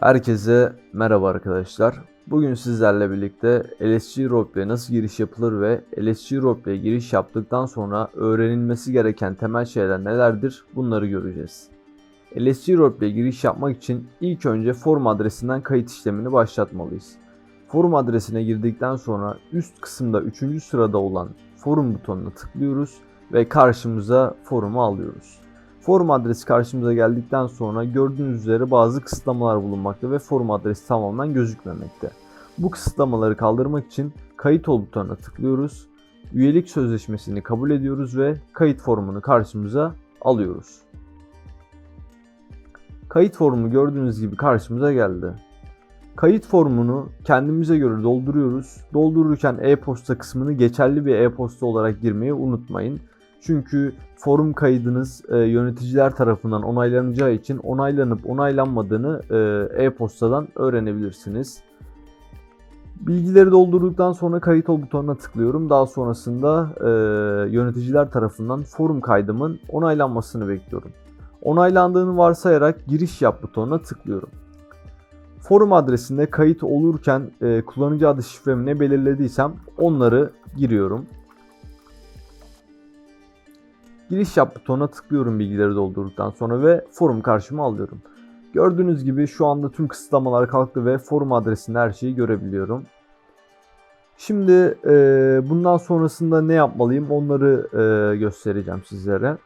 Herkese merhaba arkadaşlar. Bugün sizlerle birlikte LSG Roleplay'e nasıl giriş yapılır ve LSG Roleplay'e giriş yaptıktan sonra öğrenilmesi gereken temel şeyler nelerdir bunları göreceğiz. LSG Roleplay'e giriş yapmak için ilk önce forum adresinden kayıt işlemini başlatmalıyız. Forum adresine girdikten sonra üst kısımda 3. sırada olan forum butonuna tıklıyoruz ve karşımıza forumu alıyoruz. Forum adresi karşımıza geldikten sonra gördüğünüz üzere bazı kısıtlamalar bulunmakta ve forum adresi tamamen gözükmemekte. Bu kısıtlamaları kaldırmak için kayıt ol butonuna tıklıyoruz. Üyelik sözleşmesini kabul ediyoruz ve kayıt formunu karşımıza alıyoruz. Kayıt formu gördüğünüz gibi karşımıza geldi. Kayıt formunu kendimize göre dolduruyoruz. Doldururken e-posta kısmını geçerli bir e-posta olarak girmeyi unutmayın. Çünkü forum kaydınız e, yöneticiler tarafından onaylanacağı için onaylanıp onaylanmadığını e, e-postadan öğrenebilirsiniz. Bilgileri doldurduktan sonra kayıt ol butonuna tıklıyorum. Daha sonrasında e, yöneticiler tarafından forum kaydımın onaylanmasını bekliyorum. Onaylandığını varsayarak giriş yap butonuna tıklıyorum. Forum adresinde kayıt olurken e, kullanıcı adı şifremi ne belirlediysem onları giriyorum. Giriş yap butonuna tıklıyorum bilgileri doldurduktan sonra ve forum karşıma alıyorum. Gördüğünüz gibi şu anda tüm kısıtlamalar kalktı ve forum adresinde her şeyi görebiliyorum. Şimdi e, bundan sonrasında ne yapmalıyım onları e, göstereceğim sizlere.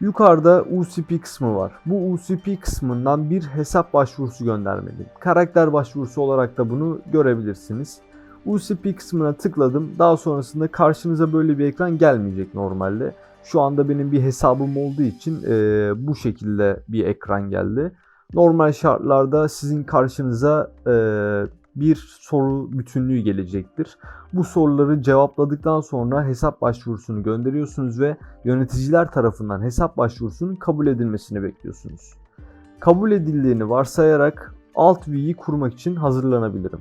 Yukarıda UCP kısmı var. Bu UCP kısmından bir hesap başvurusu göndermeliyim. Karakter başvurusu olarak da bunu görebilirsiniz. UCP kısmına tıkladım. Daha sonrasında karşınıza böyle bir ekran gelmeyecek normalde. Şu anda benim bir hesabım olduğu için e, bu şekilde bir ekran geldi. Normal şartlarda sizin karşınıza e, bir soru bütünlüğü gelecektir. Bu soruları cevapladıktan sonra hesap başvurusunu gönderiyorsunuz ve yöneticiler tarafından hesap başvurusunun kabul edilmesini bekliyorsunuz. Kabul edildiğini varsayarak Alt-V'yi kurmak için hazırlanabilirim.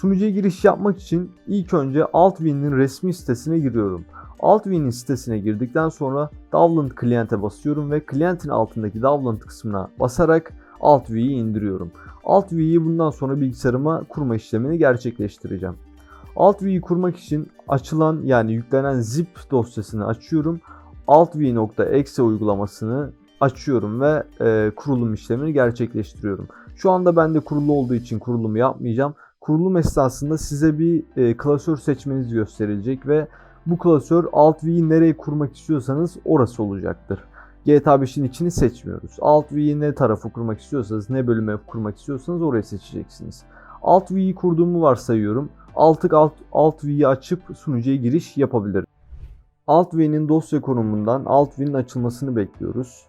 Sunucuya giriş yapmak için ilk önce Alt-V'nin resmi sitesine giriyorum. Alt-V'nin sitesine girdikten sonra Download Client'e basıyorum ve Client'in altındaki Download kısmına basarak Alt-V'yi indiriyorum. Alt-V'yi bundan sonra bilgisayarıma kurma işlemini gerçekleştireceğim. Alt-V'yi kurmak için açılan yani yüklenen zip dosyasını açıyorum. Alt-V.exe uygulamasını açıyorum ve e, kurulum işlemini gerçekleştiriyorum. Şu anda bende kurulu olduğu için kurulumu yapmayacağım. Kurulum esnasında size bir e, klasör seçmeniz gösterilecek ve bu klasör Alt-V'yi nereye kurmak istiyorsanız orası olacaktır. GTA 5'in içini seçmiyoruz. Alt-V'yi ne tarafı kurmak istiyorsanız, ne bölüme kurmak istiyorsanız orayı seçeceksiniz. Alt-V'yi kurduğumu varsayıyorum. Alt, alt, Alt-V'yi açıp sunucuya giriş yapabilirim. Alt-V'nin dosya konumundan Alt-V'nin açılmasını bekliyoruz.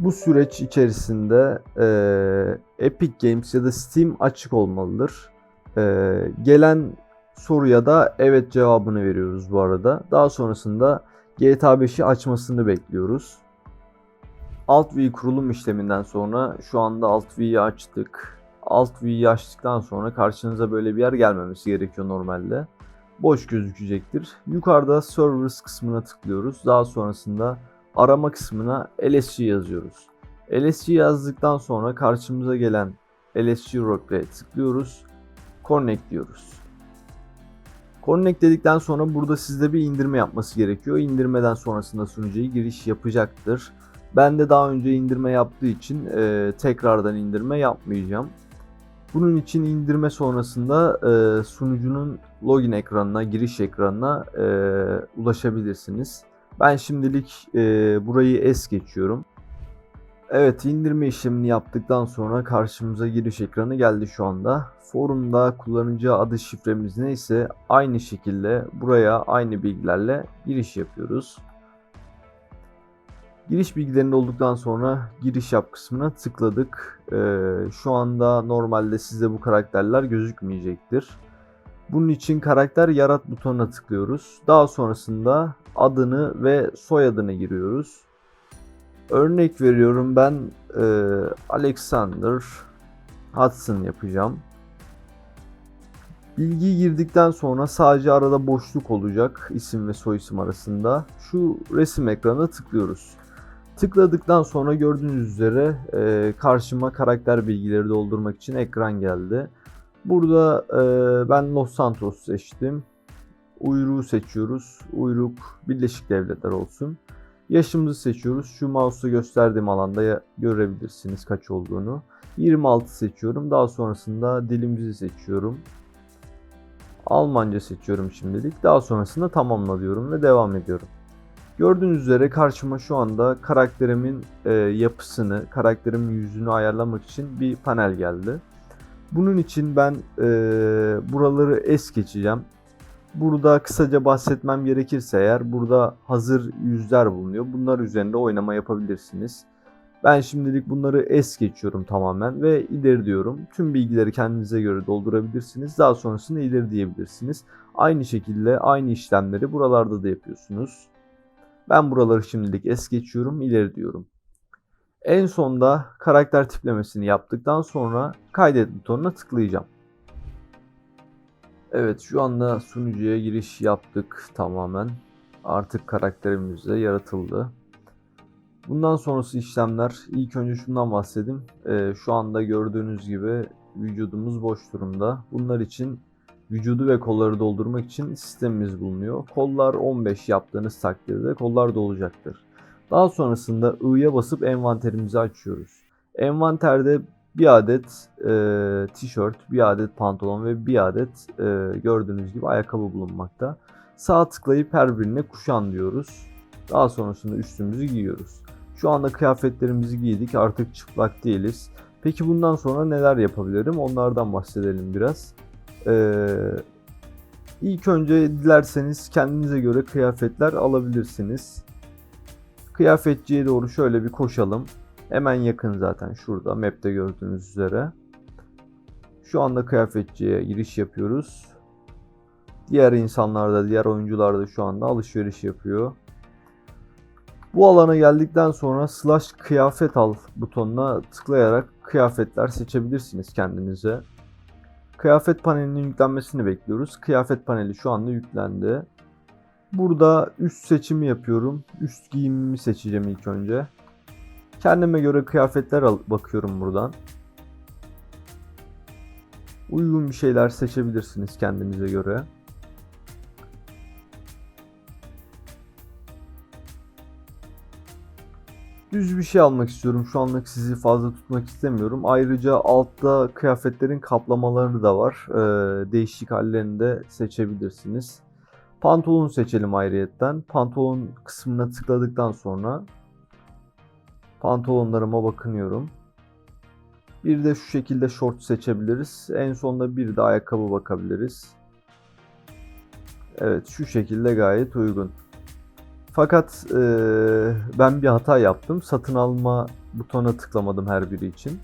Bu süreç içerisinde e, Epic Games ya da Steam açık olmalıdır. E, gelen soruya da evet cevabını veriyoruz bu arada. Daha sonrasında GTA 5'i açmasını bekliyoruz. Alt-V kurulum işleminden sonra şu anda Alt-V'yi açtık. Alt-V'yi açtıktan sonra karşınıza böyle bir yer gelmemesi gerekiyor normalde. Boş gözükecektir. Yukarıda Servers kısmına tıklıyoruz. Daha sonrasında arama kısmına LSG yazıyoruz. LSG yazdıktan sonra karşımıza gelen LSG Roleplay'e tıklıyoruz. Connect diyoruz. Connect dedikten sonra burada sizde bir indirme yapması gerekiyor. İndirmeden sonrasında sunucuya giriş yapacaktır. Ben de daha önce indirme yaptığı için e, tekrardan indirme yapmayacağım. Bunun için indirme sonrasında e, sunucunun login ekranına, giriş ekranına e, ulaşabilirsiniz. Ben şimdilik e, burayı es geçiyorum. Evet indirme işlemini yaptıktan sonra karşımıza giriş ekranı geldi şu anda. Forumda kullanıcı adı şifremiz neyse aynı şekilde buraya aynı bilgilerle giriş yapıyoruz. Giriş bilgilerini olduktan sonra giriş yap kısmına tıkladık. Ee, şu anda normalde size bu karakterler gözükmeyecektir. Bunun için karakter yarat butonuna tıklıyoruz. Daha sonrasında adını ve soyadını giriyoruz. Örnek veriyorum ben e, Alexander Hudson yapacağım. Bilgi girdikten sonra sadece arada boşluk olacak isim ve soyisim arasında. Şu resim ekranına tıklıyoruz. Tıkladıktan sonra gördüğünüz üzere e, karşıma karakter bilgileri doldurmak için ekran geldi. Burada e, ben Los Santos seçtim. Uyruğu seçiyoruz. Uyruk Birleşik Devletler olsun. Yaşımızı seçiyoruz. Şu mouse'u gösterdiğim alanda görebilirsiniz kaç olduğunu. 26 seçiyorum. Daha sonrasında dilimizi seçiyorum. Almanca seçiyorum şimdilik. Daha sonrasında tamamla diyorum ve devam ediyorum. Gördüğünüz üzere karşıma şu anda karakterimin e, yapısını, karakterimin yüzünü ayarlamak için bir panel geldi. Bunun için ben e, buraları es geçeceğim. Burada kısaca bahsetmem gerekirse eğer burada hazır yüzler bulunuyor. Bunlar üzerinde oynama yapabilirsiniz. Ben şimdilik bunları es geçiyorum tamamen ve ileri diyorum. Tüm bilgileri kendinize göre doldurabilirsiniz. Daha sonrasında ileri diyebilirsiniz. Aynı şekilde aynı işlemleri buralarda da yapıyorsunuz. Ben buraları şimdilik es geçiyorum, ileri diyorum. En sonda karakter tiplemesini yaptıktan sonra kaydet butonuna tıklayacağım. Evet şu anda sunucuya giriş yaptık tamamen. Artık karakterimiz de yaratıldı. Bundan sonrası işlemler ilk önce şundan bahsedeyim. Ee, şu anda gördüğünüz gibi vücudumuz boş durumda. Bunlar için vücudu ve kolları doldurmak için sistemimiz bulunuyor. Kollar 15 yaptığınız takdirde kollar dolacaktır. Daha sonrasında I'ya basıp envanterimizi açıyoruz. Envanterde bir adet e, tişört, bir adet pantolon ve bir adet e, gördüğünüz gibi ayakkabı bulunmakta. Sağ tıklayıp her birine kuşan diyoruz. Daha sonrasında üstümüzü giyiyoruz. Şu anda kıyafetlerimizi giydik artık çıplak değiliz. Peki bundan sonra neler yapabilirim onlardan bahsedelim biraz. Ee, ilk önce dilerseniz kendinize göre kıyafetler alabilirsiniz. Kıyafetçiye doğru şöyle bir koşalım. Hemen yakın zaten şurada map'te gördüğünüz üzere. Şu anda kıyafetçiye giriş yapıyoruz. Diğer insanlar da diğer oyuncular da şu anda alışveriş yapıyor. Bu alana geldikten sonra slash kıyafet al butonuna tıklayarak kıyafetler seçebilirsiniz kendinize. Kıyafet panelinin yüklenmesini bekliyoruz. Kıyafet paneli şu anda yüklendi. Burada üst seçimi yapıyorum. Üst giyimimi seçeceğim ilk önce. Kendime göre kıyafetler al bakıyorum buradan. Uygun bir şeyler seçebilirsiniz kendinize göre. Düz bir şey almak istiyorum. Şu anlık sizi fazla tutmak istemiyorum. Ayrıca altta kıyafetlerin kaplamaları da var. Ee, değişik hallerini de seçebilirsiniz. Pantolon seçelim ayrıyetten. Pantolon kısmına tıkladıktan sonra pantolonlarıma bakınıyorum. Bir de şu şekilde short seçebiliriz. En sonunda bir de ayakkabı bakabiliriz. Evet şu şekilde gayet uygun. Fakat e, ben bir hata yaptım. Satın alma butonuna tıklamadım her biri için.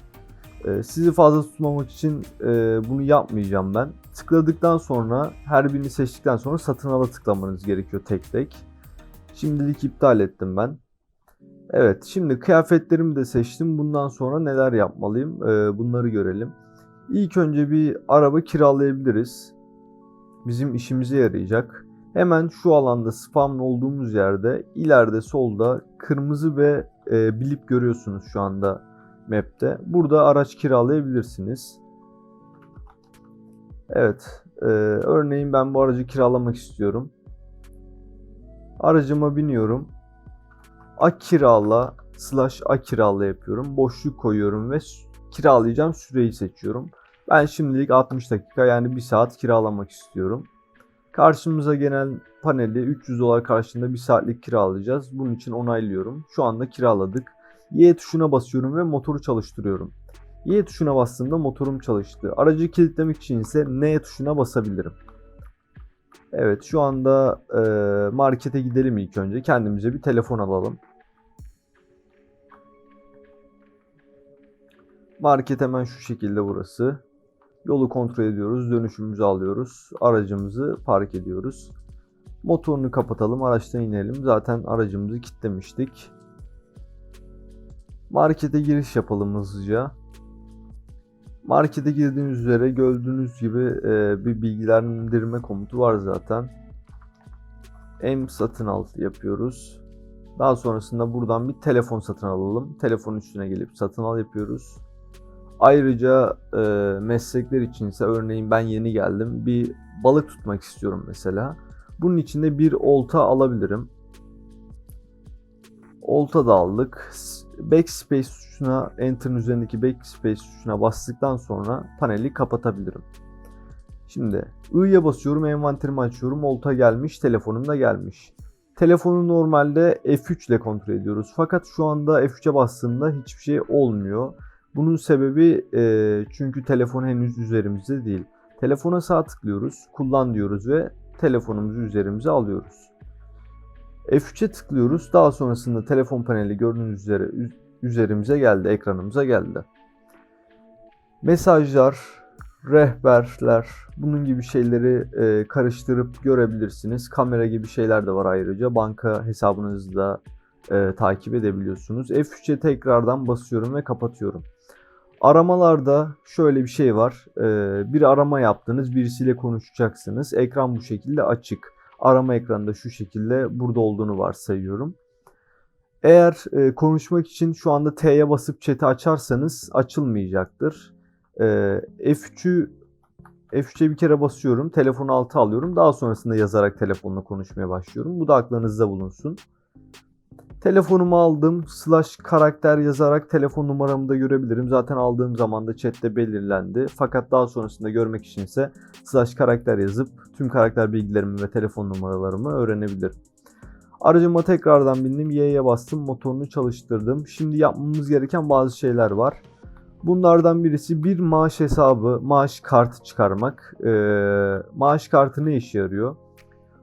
E, sizi fazla tutmamak için e, bunu yapmayacağım ben. Tıkladıktan sonra her birini seçtikten sonra satın ala tıklamanız gerekiyor tek tek. Şimdilik iptal ettim ben. Evet şimdi kıyafetlerimi de seçtim. Bundan sonra neler yapmalıyım e, bunları görelim. İlk önce bir araba kiralayabiliriz. Bizim işimize yarayacak. Hemen şu alanda spam olduğumuz yerde ileride solda kırmızı ve e, blip görüyorsunuz şu anda map'te. Burada araç kiralayabilirsiniz. Evet. e, örneğin ben bu aracı kiralamak istiyorum. Aracıma biniyorum. Akirala slash akirala yapıyorum. Boşluk koyuyorum ve kiralayacağım süreyi seçiyorum. Ben şimdilik 60 dakika yani 1 saat kiralamak istiyorum. Karşımıza gelen paneli 300 dolar karşılığında 1 saatlik kiralayacağız. Bunun için onaylıyorum. Şu anda kiraladık. Y tuşuna basıyorum ve motoru çalıştırıyorum. Y tuşuna bastığımda motorum çalıştı. Aracı kilitlemek için ise N tuşuna basabilirim. Evet şu anda e, markete gidelim ilk önce. Kendimize bir telefon alalım. Market hemen şu şekilde burası. Yolu kontrol ediyoruz, dönüşümüzü alıyoruz, aracımızı park ediyoruz. Motorunu kapatalım, araçtan inelim. Zaten aracımızı kilitlemiştik. Markete giriş yapalım hızlıca. Markete girdiğiniz üzere gördüğünüz gibi e, bir bilgilendirme komutu var zaten. M satın al yapıyoruz. Daha sonrasında buradan bir telefon satın alalım. Telefonun üstüne gelip satın al yapıyoruz. Ayrıca e, meslekler içinse örneğin ben yeni geldim. Bir balık tutmak istiyorum mesela. Bunun için de bir olta alabilirim. Olta da aldık. Backspace tuşuna, Enter'ın üzerindeki Backspace tuşuna bastıktan sonra paneli kapatabilirim. Şimdi I'ya basıyorum, envanterimi açıyorum. Olta gelmiş, telefonum da gelmiş. Telefonu normalde F3 ile kontrol ediyoruz. Fakat şu anda F3'e bastığımda hiçbir şey olmuyor. Bunun sebebi e, çünkü telefon henüz üzerimizde değil. Telefona sağ tıklıyoruz, kullan diyoruz ve telefonumuzu üzerimize alıyoruz. F3'e tıklıyoruz. Daha sonrasında telefon paneli gördüğünüz üzere üzerimize geldi, ekranımıza geldi. Mesajlar, rehberler, bunun gibi şeyleri e, karıştırıp görebilirsiniz. Kamera gibi şeyler de var ayrıca. Banka hesabınızı da e, takip edebiliyorsunuz. F3'e tekrardan basıyorum ve kapatıyorum. Aramalarda şöyle bir şey var. E, bir arama yaptınız, birisiyle konuşacaksınız. Ekran bu şekilde açık. Arama ekranında şu şekilde burada olduğunu varsayıyorum. Eğer e, konuşmak için şu anda T'ye basıp chat'i açarsanız açılmayacaktır. E, F3'ü F3'e bir kere basıyorum. Telefonu alta alıyorum. Daha sonrasında yazarak telefonla konuşmaya başlıyorum. Bu da aklınızda bulunsun. Telefonumu aldım. Slash karakter yazarak telefon numaramı da görebilirim. Zaten aldığım zaman da chatte belirlendi. Fakat daha sonrasında görmek içinse slash karakter yazıp tüm karakter bilgilerimi ve telefon numaralarımı öğrenebilirim. Aracıma tekrardan bindim. Y'ye bastım. Motorunu çalıştırdım. Şimdi yapmamız gereken bazı şeyler var. Bunlardan birisi bir maaş hesabı, maaş kartı çıkarmak. Ee, maaş kartı ne işe yarıyor?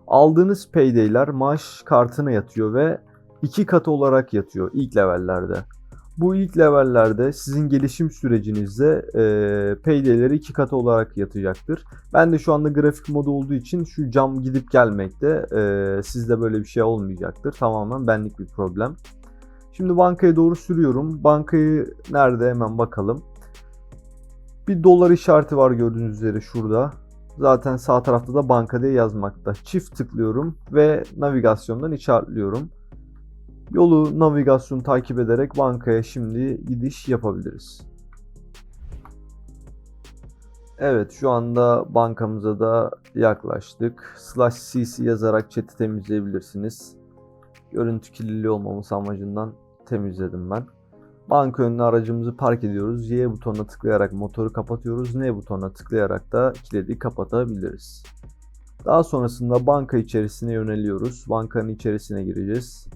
Aldığınız payday'ler maaş kartına yatıyor ve iki katı olarak yatıyor ilk levellerde. Bu ilk levellerde sizin gelişim sürecinizde e, payday'leri iki katı olarak yatacaktır. Ben de şu anda grafik modu olduğu için şu cam gidip gelmekte. E, sizde böyle bir şey olmayacaktır. Tamamen benlik bir problem. Şimdi bankaya doğru sürüyorum. Bankayı nerede hemen bakalım. Bir dolar işareti var gördüğünüz üzere şurada. Zaten sağ tarafta da banka diye yazmakta. Çift tıklıyorum ve navigasyondan işaretliyorum. Yolu navigasyon takip ederek bankaya şimdi gidiş yapabiliriz. Evet şu anda bankamıza da yaklaştık. Slash cc yazarak chat'i temizleyebilirsiniz. Görüntü kirliliği olmaması amacından temizledim ben. Banka önüne aracımızı park ediyoruz. Y butonuna tıklayarak motoru kapatıyoruz. N butonuna tıklayarak da kilidi kapatabiliriz. Daha sonrasında banka içerisine yöneliyoruz. Bankanın içerisine gireceğiz.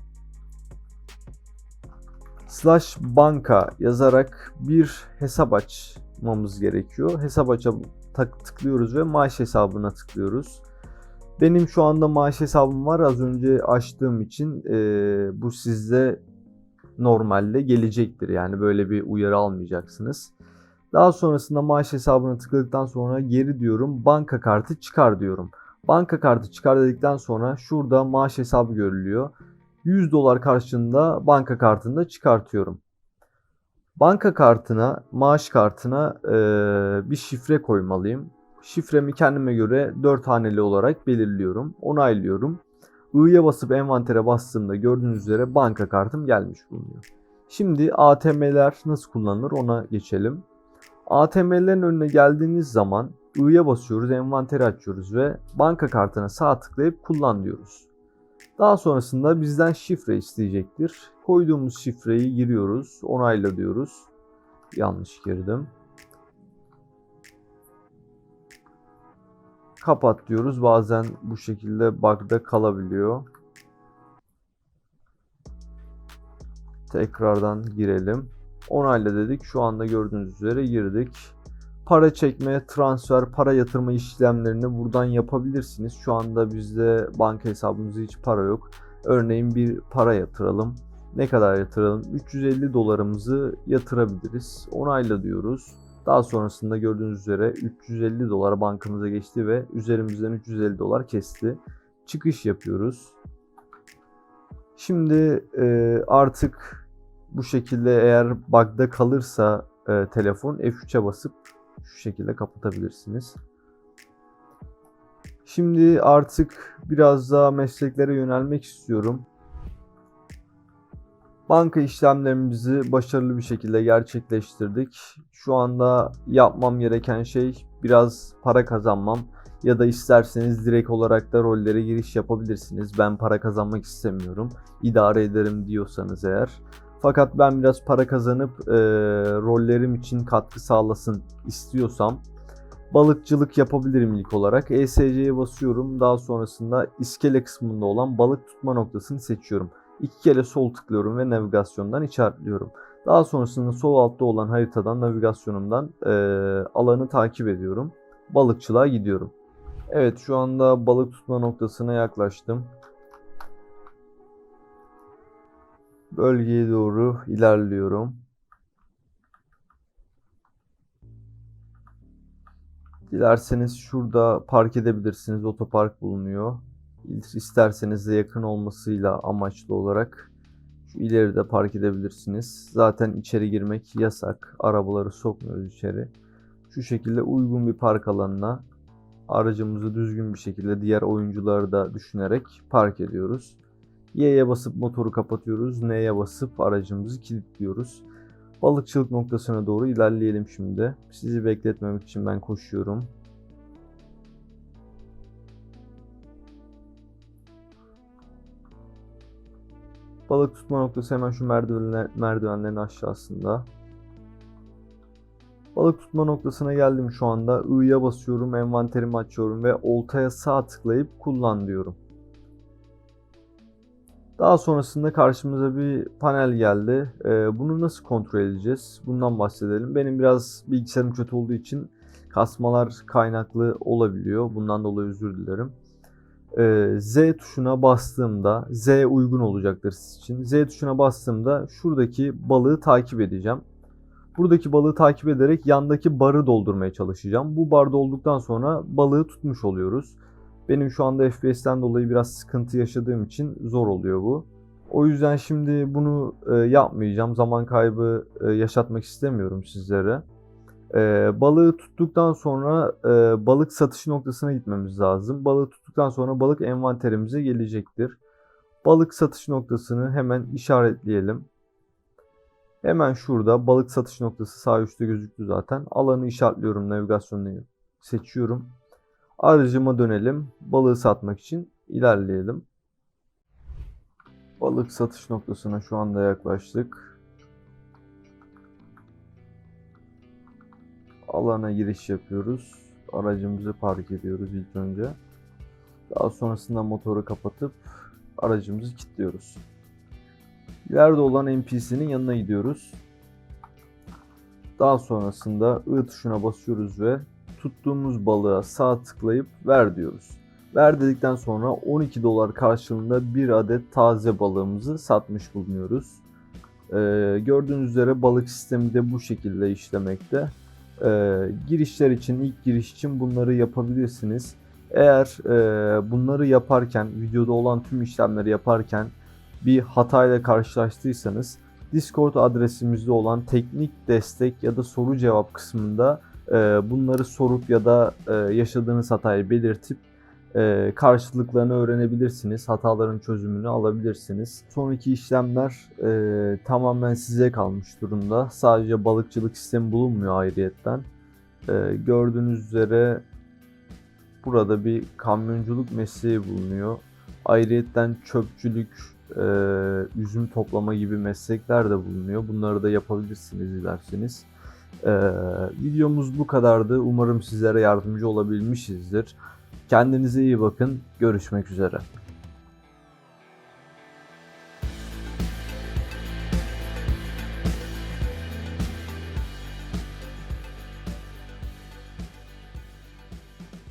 Slash banka yazarak bir hesap açmamız gerekiyor. Hesap aça tıklıyoruz ve maaş hesabına tıklıyoruz. Benim şu anda maaş hesabım var. Az önce açtığım için e, bu sizde normalde gelecektir. Yani böyle bir uyarı almayacaksınız. Daha sonrasında maaş hesabına tıkladıktan sonra geri diyorum banka kartı çıkar diyorum. Banka kartı çıkar dedikten sonra şurada maaş hesabı görülüyor. 100 dolar karşılığında banka kartında çıkartıyorum. Banka kartına, maaş kartına e, bir şifre koymalıyım. Şifremi kendime göre 4 haneli olarak belirliyorum. Onaylıyorum. I'ya basıp envantere bastığımda gördüğünüz üzere banka kartım gelmiş bulunuyor. Şimdi ATM'ler nasıl kullanılır ona geçelim. ATM'lerin önüne geldiğiniz zaman I'ya basıyoruz, envanteri açıyoruz ve banka kartına sağ tıklayıp kullan diyoruz. Daha sonrasında bizden şifre isteyecektir. Koyduğumuz şifreyi giriyoruz, onayla diyoruz. Yanlış girdim. kapat diyoruz. Bazen bu şekilde bug'da kalabiliyor. Tekrardan girelim. Onayla dedik. Şu anda gördüğünüz üzere girdik. Para çekme, transfer, para yatırma işlemlerini buradan yapabilirsiniz. Şu anda bizde banka hesabımızda hiç para yok. Örneğin bir para yatıralım. Ne kadar yatıralım? 350 dolarımızı yatırabiliriz. Onayla diyoruz. Daha sonrasında gördüğünüz üzere 350 dolar bankamıza geçti ve üzerimizden 350 dolar kesti. Çıkış yapıyoruz. Şimdi e, artık bu şekilde eğer bug'da kalırsa e, telefon F3'e basıp şu şekilde kapatabilirsiniz. Şimdi artık biraz daha mesleklere yönelmek istiyorum. Banka işlemlerimizi başarılı bir şekilde gerçekleştirdik. Şu anda yapmam gereken şey biraz para kazanmam ya da isterseniz direkt olarak da rollere giriş yapabilirsiniz. Ben para kazanmak istemiyorum. İdare ederim diyorsanız eğer. Fakat ben biraz para kazanıp e, rollerim için katkı sağlasın istiyorsam balıkçılık yapabilirim ilk olarak. ESC'ye basıyorum. Daha sonrasında iskele kısmında olan balık tutma noktasını seçiyorum. İki kere sol tıklıyorum ve navigasyondan işaretliyorum. Daha sonrasında sol altta olan haritadan navigasyonumdan e, alanı takip ediyorum. Balıkçılığa gidiyorum. Evet şu anda balık tutma noktasına yaklaştım. Bölgeye doğru ilerliyorum. Dilerseniz şurada park edebilirsiniz. Otopark bulunuyor. İsterseniz de yakın olmasıyla amaçlı olarak şu ileride park edebilirsiniz. Zaten içeri girmek yasak. Arabaları sokmuyoruz içeri. Şu şekilde uygun bir park alanına aracımızı düzgün bir şekilde diğer oyuncuları da düşünerek park ediyoruz. Y'ye basıp motoru kapatıyoruz. N'ye basıp aracımızı kilitliyoruz. Balıkçılık noktasına doğru ilerleyelim şimdi. Sizi bekletmemek için ben koşuyorum. Balık tutma noktası hemen şu merdivenler, merdivenlerin aşağısında. Balık tutma noktasına geldim şu anda. I'ya basıyorum, envanterimi açıyorum ve oltaya sağ tıklayıp kullan diyorum. Daha sonrasında karşımıza bir panel geldi. Ee, bunu nasıl kontrol edeceğiz? Bundan bahsedelim. Benim biraz bilgisayarım kötü olduğu için kasmalar kaynaklı olabiliyor. Bundan dolayı özür dilerim. Ee, Z tuşuna bastığımda Z uygun olacaktır siz için. Z tuşuna bastığımda şuradaki balığı takip edeceğim. Buradaki balığı takip ederek yandaki barı doldurmaya çalışacağım. Bu bar dolduktan sonra balığı tutmuş oluyoruz. Benim şu anda FPS'ten dolayı biraz sıkıntı yaşadığım için zor oluyor bu. O yüzden şimdi bunu e, yapmayacağım. Zaman kaybı e, yaşatmak istemiyorum sizlere. E, balığı tuttuktan sonra e, balık satış noktasına gitmemiz lazım. Balığı tuttuktan sonra balık envanterimize gelecektir. Balık satış noktasını hemen işaretleyelim. Hemen şurada balık satış noktası sağ üstte gözüktü zaten. Alanı işaretliyorum, navigasyonu seçiyorum. Aracıma dönelim. Balığı satmak için ilerleyelim. Balık satış noktasına şu anda yaklaştık. Alana giriş yapıyoruz. Aracımızı park ediyoruz ilk önce. Daha sonrasında motoru kapatıp aracımızı kilitliyoruz. İleride olan NPC'nin yanına gidiyoruz. Daha sonrasında I tuşuna basıyoruz ve tuttuğumuz balığa sağ tıklayıp ver diyoruz. Ver dedikten sonra 12 dolar karşılığında bir adet taze balığımızı satmış bulunuyoruz. Ee, gördüğünüz üzere balık sistemi de bu şekilde işlemekte. Ee, girişler için, ilk giriş için bunları yapabilirsiniz. Eğer e, bunları yaparken, videoda olan tüm işlemleri yaparken bir hatayla karşılaştıysanız Discord adresimizde olan teknik destek ya da soru cevap kısmında bunları sorup ya da e, yaşadığınız hatayı belirtip e, karşılıklarını öğrenebilirsiniz. Hataların çözümünü alabilirsiniz. Sonraki işlemler e, tamamen size kalmış durumda. Sadece balıkçılık sistemi bulunmuyor ayrıyetten. E, gördüğünüz üzere burada bir kamyonculuk mesleği bulunuyor. Ayrıyetten çöpçülük, e, üzüm toplama gibi meslekler de bulunuyor. Bunları da yapabilirsiniz dilerseniz. E, videomuz bu kadardı. Umarım sizlere yardımcı olabilmişizdir. Kendinize iyi bakın. Görüşmek üzere.